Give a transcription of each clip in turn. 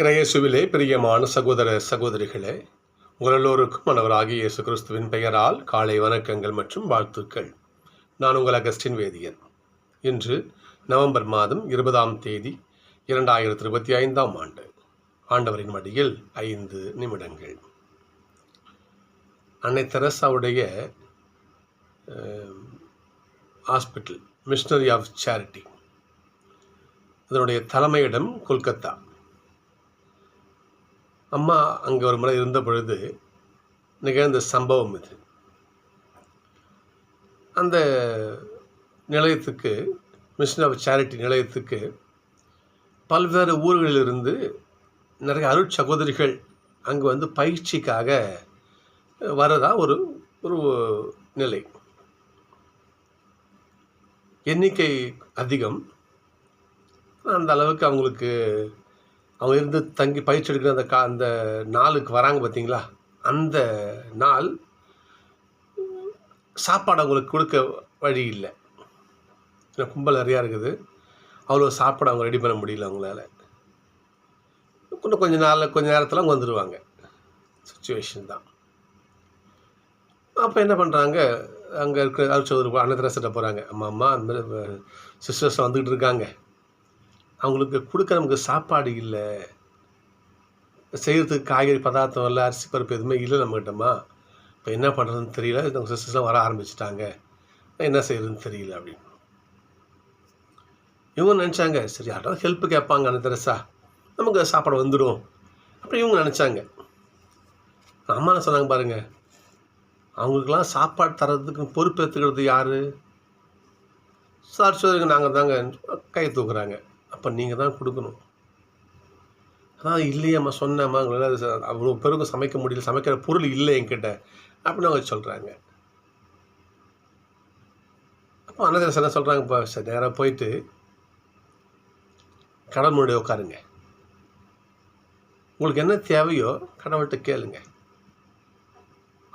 இறையேசுவிலே பிரியமான சகோதர சகோதரிகளே உங்கள் எல்லோருக்கும் மனவராகிய இயேசு கிறிஸ்துவின் பெயரால் காலை வணக்கங்கள் மற்றும் வாழ்த்துக்கள். நான் உங்கள் அகஸ்டின் வேதியன். இன்று நவம்பர் மாதம் இருபதாம் தேதி இரண்டாயிரத்தி இருபத்தி ஐந்தாம் ஆண்டு. ஆண்டவரின் மடியில் ஐந்து நிமிடங்கள். அன்னை தெரசாவுடைய ஹாஸ்பிட்டல் மிஷனரி ஆஃப் சேரிட்டி. அதனுடைய தலைமையிடம் கொல்கத்தா. அம்மா அங்கே ஒரு முறை இருந்த பொழுது நிகழ்ந்த சம்பவம் இது. அந்த நிலையத்துக்கு மிஷன் ஆஃப் சேரிட்டி நிலையத்துக்கு பல்வேறு ஊர்களிலிருந்து நிறைய அருட் சகோதரிகள் அங்கே வந்து பயிற்சிக்காக வரதா ஒரு ஒரு நிலை. எண்ணிக்கை அதிகம். அந்த அளவுக்கு அவங்களுக்கு அவங்க இருந்து தங்கி பயிற்சி எடுக்கிற அந்த கா அந்த நாளுக்கு வராங்க பார்த்தீங்களா? அந்த நாள் சாப்பாடு அவங்களுக்கு கொடுக்க வழி இல்லை. ஏன்னா கும்பல் நிறையா இருக்குது. அவ்வளோ சாப்பாடு அவங்க ரெடி பண்ண முடியல அவங்களால. இன்னும் கொஞ்சம் நாளில் கொஞ்சம் நேரத்தில் அவங்க வந்துடுவாங்க சுச்சுவேஷன் தான். அப்போ என்ன பண்ணுறாங்க அங்கே இருக்கிற அரிச்சோதர் அன்ன திரசிட்ட போகிறாங்க அம்மா அம்மா அந்த மாதிரி சிஸ்டர்ஸ் வந்துக்கிட்டு இருக்காங்க. அவங்களுக்கு கொடுக்க நமக்கு சாப்பாடு இல்லை. செய்கிறதுக்கு காய்கறி பதார்த்தம் இல்லை அரிசி பருப்பு எதுவுமே இல்லை நம்மகிட்டமா இப்போ என்ன பண்ணுறதுன்னு தெரியல. இந்த சிஸ்டர்ஸ்லாம் வர ஆரம்பிச்சிட்டாங்க. என்ன செய்கிறதுன்னு தெரியல அப்படின்னு. இவங்க நினச்சாங்க சரி யாராவது ஹெல்ப் கேட்பாங்க அந்த தெரசா. நமக்கு சாப்பாடு வந்துடும். அப்படி இவங்க நினச்சாங்க. அம்மா என்ன சொன்னாங்க பாருங்கள் அவங்களுக்கெல்லாம் சாப்பாடு தரதுக்கு பொறுப்பேற்றுக்கிறது யார்? சார் சோதரிங்க நாங்கள் தாங்க கை தூக்குறாங்க. அப்போ நீங்கள் தான் கொடுக்கணும். அதான் இல்லையம்மா சொன்னேம்மா உங்களால் அவ்வளோ பேருக்கும் சமைக்க முடியல சமைக்கிற பொருள் இல்லை என்கிட்ட அப்படின்னு அவங்க சொல்கிறாங்க அப்போ அன்னதாசன் என்ன சொல்கிறாங்க இப்போ சார் நேராக போயிட்டு கடவுள் முன்னாடி உட்காருங்க. உங்களுக்கு என்ன தேவையோ கடவுள்கிட்ட கேளுங்க.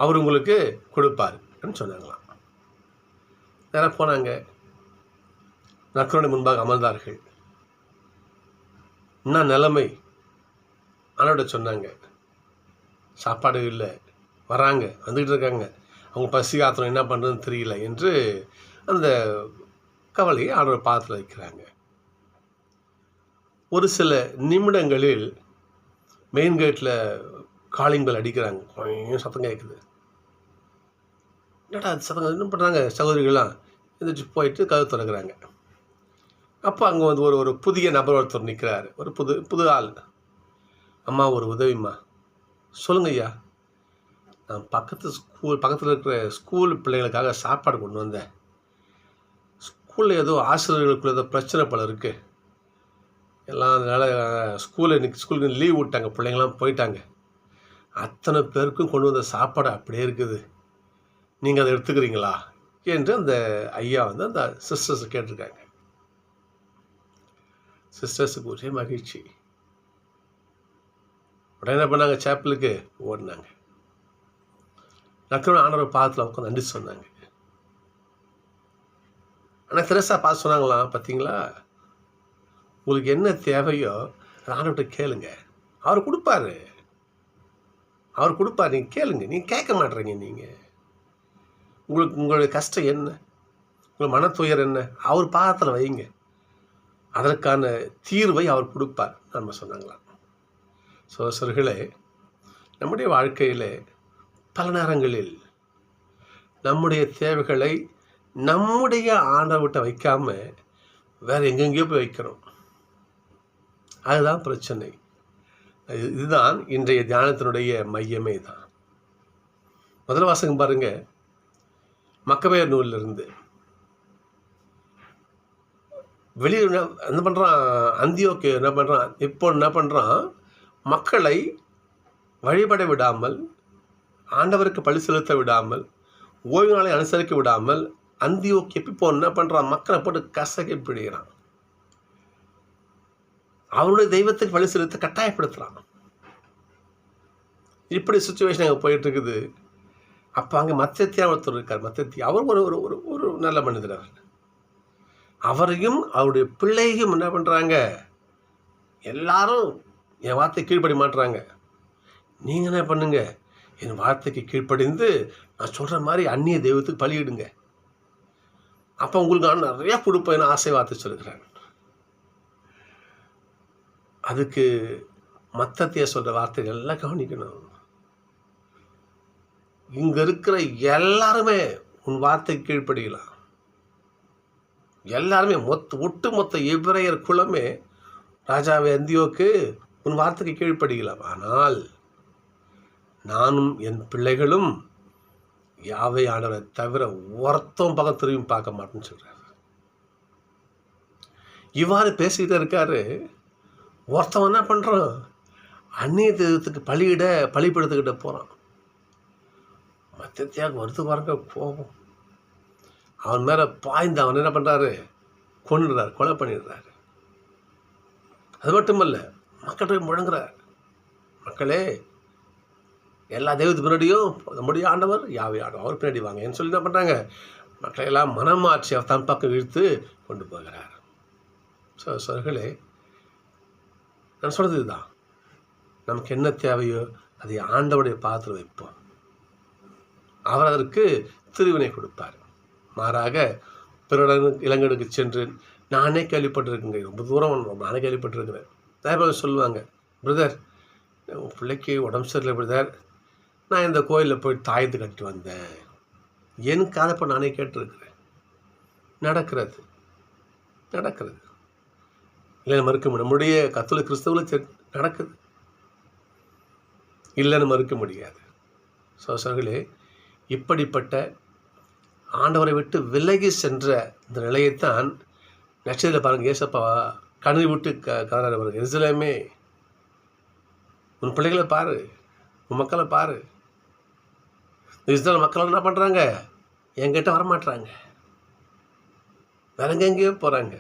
அவர் உங்களுக்கு கொடுப்பார் அப்படின்னு சொன்னாங்களாம். நேராக போனாங்க. நக்கரோட முன்பாக அமர்ந்தார்கள். என்ன நிலைமை? ஆனோட சொன்னாங்க. சாப்பாடு இல்லை. வராங்க. வந்துக்கிட்டு இருக்காங்க. அவங்க பசி ஆத்திரம் என்ன பண்ணுறதுன்னு தெரியல என்று அந்த கவலையை ஆண்டோட பாதத்தில் வைக்கிறாங்க. ஒரு சில நிமிடங்களில் மெயின் கேட்டில் காலிங் பெல் அடிக்கிறாங்க. கொஞ்சம் சத்தம் கேட்குது என்னடா அது சத்தம்? என்ன பண்ணுறாங்க சகோதரிகள்லாம் எந்திரிச்சு போயிட்டு கதவு திறக்கிறாங்க. அப்போ அங்கே வந்து ஒரு ஒரு புதிய நபர் ஒருத்தர் நிற்கிறாரு ஒரு புது புது ஆள். அம்மா ஒரு உதவிம்மா. சொல்லுங்க ஐயா. நான் பக்கத்து ஸ்கூல் பக்கத்தில் இருக்கிற ஸ்கூல் பிள்ளைகளுக்காக சாப்பாடு கொண்டு வந்தேன். ஸ்கூலில் ஏதோ ஆசிரியர்களுக்குள்ள ஏதோ பிரச்சனை பல இருக்குது எல்லாம் அதனால் ஸ்கூலில் இன்னைக்கு ஸ்கூலுக்கு லீவ் விட்டாங்க. பிள்ளைங்களாம் போயிட்டாங்க. அத்தனை பேருக்கும் கொண்டு வந்த சாப்பாடு அப்படியே இருக்குது. நீங்கள் அதை எடுத்துக்கிறீங்களா? என்று அந்த ஐயா வந்து அந்த சிஸ்டர்ஸ் கேட்டிருக்காங்க. சிஸ்டர்ஸுக்கு ஒரே மகிழ்ச்சி உடனே என்ன பண்ணாங்க? சேப்பிளுக்கு ஓடினாங்க. நக்கணும் ஆண்டவர் பாதத்தில் உட்காந்து நன்றி சொன்னாங்க. ஆனால் திரசா பார்த்து சொன்னாங்களாம் பார்த்தீங்களா உங்களுக்கு என்ன தேவையோ ஆண்டவர்கிட்ட கேளுங்க. அவர் கொடுப்பாரு. அவர் கொடுப்பார். நீங்கள் கேளுங்க. நீங்கள் கேட்க மாட்டுறீங்க நீங்கள் உங்களுக்கு உங்களுடைய கஷ்டம் என்ன? உங்கள் மனத்துயர் என்ன? அவர் பாதத்தில் வைங்க. அதற்கான தீர்வை அவர் கொடுப்பார் நம்ம சொன்னாங்களாம் சோசர்களே நம்முடைய வாழ்க்கையில் பல நேரங்களில் நம்முடைய தேவைகளை நம்முடைய ஆண்டவர்கிட்ட வைக்காம வேற எங்கெங்கேயோ போய் வைக்கிறோம். அதுதான் பிரச்சனை. இதுதான் இன்றைய தியானத்தினுடைய மையமே தான். முதல் வாசகம் பாருங்க. மக்கபெயர் நூலிலிருந்து. வெளியூர் என்ன பண்ணுறான் அந்தியோக்கு என்ன பண்ணுறான் இப்போ என்ன பண்ணுறான் மக்களை வழிபட விடாமல் ஆண்டவருக்கு பழி செலுத்த விடாமல் ஓய்வு நாளை அனுசரிக்க விடாமல் அந்தியோக்கு இப்போ என்ன பண்ணுறான் மக்களை போட்டு கசகி பிடிக்கிறான். அவனுடைய தெய்வத்துக்கு பழி செலுத்த கட்டாயப்படுத்துகிறான் இப்படி சுச்சுவேஷன் அங்கே போயிட்டு இருக்குது அப்போ அங்கே மத்தியத்தியா ஒருத்தர் இருக்கார். மத்தியத்தி அவர் ஒரு ஒரு ஒரு ஒரு நல்ல மனிதர் அவரையும் அவருடைய பிள்ளையும் என்ன பண்ணுறாங்க எல்லாரும் என் வார்த்தை கீழ்ப்படி மாட்டுறாங்க. நீங்கள் என்ன பண்ணுங்க? என் வார்த்தைக்கு கீழ்ப்படிந்து நான் சொல்கிற மாதிரி அந்நிய தெய்வத்துக்கு பலியிடுங்க. அப்போ உங்களுக்கு நான் நிறையா கொடுப்பேன்னு ஆசை வார்த்தை சொல்லுகிறேன் அதுக்கு மத்தத்தைய சொல்கிற வார்த்தைகள் எல்லாம் கவனிக்கணும். இங்கே இருக்கிற எல்லாருமே உன் வார்த்தைக்கு கீழ்ப்படிக்கலாம் எல்லாருமே மொத்த ஒட்டுமொத்த இப்ரையர் குலமே ராஜாவே அந்தியோக்கு உன் வார்த்தைக்கு கீழ்ப்படுகலாம் ஆனால் நானும் என் பிள்ளைகளும் யாவை ஆண்டவரை தவிர ஒருத்தம் பக்கம் திரும்பி பார்க்க மாட்டேன்னு சொல்கிறார் இவ்வாறு பேசிக்கிட்டே இருக்காரு. ஒருத்தவன் என்ன பண்ணுறான் அந்நிய தெய்வத்துக்கு பலியிட பலிப்படுத்துக்கிட்ட போகிறான் மத்தியாக வருது பாருங்க கோபம். அவன் மேலே பாய்ந்து அவன் என்ன பண்ணுறாரு கொண்டுறாரு கொலை பண்ணிடுறாரு. அது மட்டுமல்ல மக்கள்கிட்ட முழங்குறார். மக்களே எல்லா தெய்வத்துக்கு பின்னாடியும் நம்முடைய ஆண்டவர் யாவை ஆண்டவர் அவர் பின்னாடி வாங்க. சொல்லி என்ன பண்ணுறாங்க மக்களை எல்லாம் மனமாற்றி அவர் தன் பக்கம் இழுத்து கொண்டு போகிறார். ஸோ சொல்களே நான் சொல்கிறது இதுதான். நமக்கு என்ன தேவையோ அதை ஆண்டவருடைய பாத்திரம் வைப்போம். அவர் அதற்கு திருவினை கொடுப்பார். மாறாக பிறடன் இளைஞனுக்கு சென்று நானே கேள்விப்பட்டிருக்கேங்க. ரொம்ப தூரம் நானே கேள்விப்பட்டிருக்கிறேன். நிறைய பேர் சொல்லுவாங்க பிரதர் உன் பிள்ளைக்கு உடம்பு சரியில்லை பிரதர் நான் இந்த கோயிலில் போய் தாயத்து கட்டி வந்தேன். என் காதப்போ நானே கேட்டிருக்கிறேன். நடக்கிறது. நடக்கிறது. இல்லைன்னு மறுக்க முடியும் நம்முடைய கத்தோலிக்க கிறிஸ்தவங்களும் நடக்குது. இல்லைன்னு மறுக்க முடியாது. சோசர்களே இப்படிப்பட்ட ஆண்டவரை விட்டு விலகி சென்ற இந்த நிலையைத்தான் நட்சத்திர பாருங்கள் ஏசப்பா கண்ணீர் விட்டு க கதறாரு பாருங்க. எருசலேமே உன் பிள்ளைகளை பாரு உன் மக்களை பாரு. இஸ்ரேல் மக்கள் என்ன பண்ணுறாங்க என்கிட்ட வரமாட்டுறாங்க வேற எங்கெங்கேயோ போகிறாங்க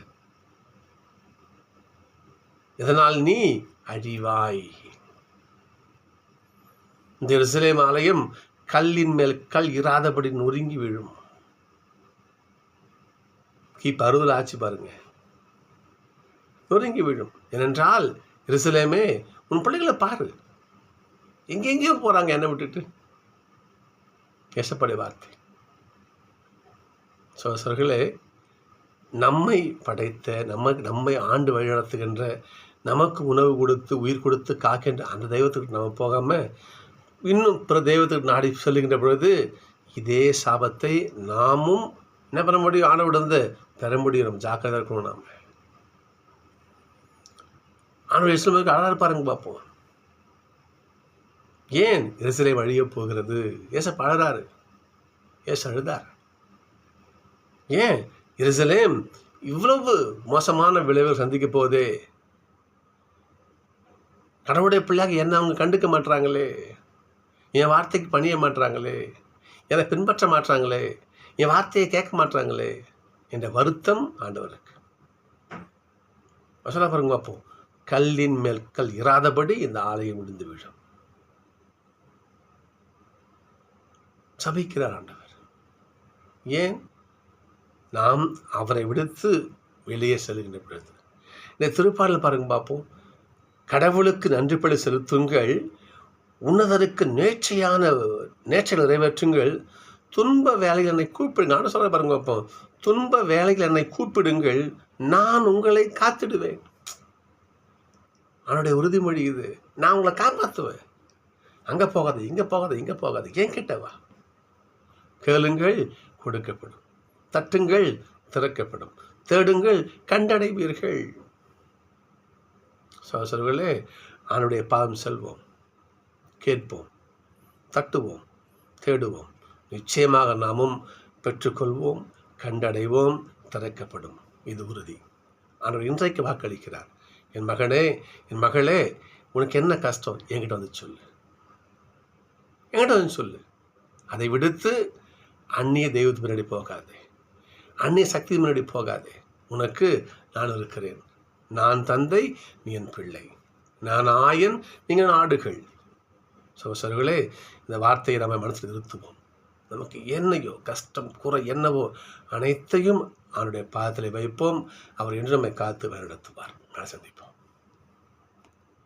இதனால் நீ அழிவாய்? இந்த எருசலேம் ஆலயம் கல்லின் மேல் கல் இராதபடி நொறுங்கி விழும். கிபி அறுபதில் ஆச்சு பாருங்க. நொறுங்கி விழும் ஏனென்றால் எருசலேமே உன் பிள்ளைகளை பாரு. எங்கெங்கேயோ போகிறாங்க என்னை விட்டுட்டு. பேசப்படைய வார்த்தை. சோசர்களே நம்மை படைத்த நம்ம நம்மை ஆண்டு வழிநடத்துகின்ற நமக்கு உணவு கொடுத்து உயிர் கொடுத்து காக்கின்ற அந்த தெய்வத்துக்கு நம்ம போகாமல் இன்னும் பிற தெய்வத்துக்கு நாடி சொல்லுகின்ற பொழுது இதே சாபத்தை நாமும் என்ன பண்ண முடியும்? ஆணை விடுந்து தர முடியும். நம்ம ஜாக்கிரதாக இருக்கணும் நாம். ஆனால் இஸ்லாமுக்கு அழகாக பாருங்க பார்ப்போம். ஏன் எரிசலை வழிய போகிறது? ஏச பழறாரு. ஏச அழுதார். ஏன் எருசலேம் இவ்வளவு மோசமான விளைவுகள் சந்திக்க போதே கடவுளுடைய பிள்ளையாக என்ன அவங்க கண்டுக்க மாட்டுறாங்களே என் வார்த்தைக்கு பணிய மாட்டுறாங்களே என்னை பின்பற்ற மாட்டுறாங்களே என் வார்த்தையை கேட்க மாட்டாங்களே என்ற வருத்தம் ஆண்டவருக்கு. சொல்ல பாருங்க பார்ப்போம். கல்லின் மேல் கல் இராதபடி இந்த ஆலயம் முடிந்து விழும் சபிக்கிறார் ஆண்டவர். ஏன்? நாம் அவரை விடுத்து வெளியே செல்கின்ற பொழுது. இந்த திருப்பாடல் பாருங்க பார்ப்போம். கடவுளுக்கு நன்றிப்படி செலுத்துங்கள் உன்னதருக்கு நேர்ச்சையான நேர்ச்சை நிறைவேற்றுங்கள் துன்ப வேலைகள் என்னை கூப்பிடுங்க நான் சொல்ல பாருங்க பார்ப்போம் துன்ப வேலைகள் என்னை கூப்பிடுங்கள் நான் உங்களை காத்திடுவேன். அவனுடைய உறுதிமொழி இது. நான் உங்களை காப்பாற்றுவேன் அங்கே போகாது இங்கே போகாது இங்கே போகாது ஏன் கிட்டவா கேளுங்கள் கொடுக்கப்படும். தட்டுங்கள் திறக்கப்படும். தேடுங்கள் கண்டடைவீர்கள். சகோசரர்களே அவனுடைய பாதம் செல்வோம். கேட்போம். தட்டுவோம். தேடுவோம். நிச்சயமாக நாமும் பெற்றுக்கொள்வோம் கண்டடைவோம் திறக்கப்படும் இது உறுதி. ஆனால் இன்றைக்கு வாக்களிக்கிறார். என் மகனே என் மகளே உனக்கு என்ன கஷ்டம்? என்கிட்ட வந்து சொல்லு. என்கிட்ட வந்து சொல்லு. அதை விடுத்து அந்நிய தெய்வத்து முன்னாடி போகாதே. அந்நிய சக்தி முன்னாடி போகாதே. உனக்கு நான் இருக்கிறேன். நான் தந்தை நீ என் பிள்ளை. நான் ஆயன் நீங்கள் ஆடுகள் சோசர்களே இந்த வார்த்தையை நம்ம மனசில் நிறுத்துவோம். நமக்கு என்னையோ கஷ்டம் குறை என்னவோ அனைத்தையும் அவருடைய பாதத்தில் வைப்போம். அவர் என்று நம்மை காத்து வழிநடத்துவார். நான் சந்திப்போம்.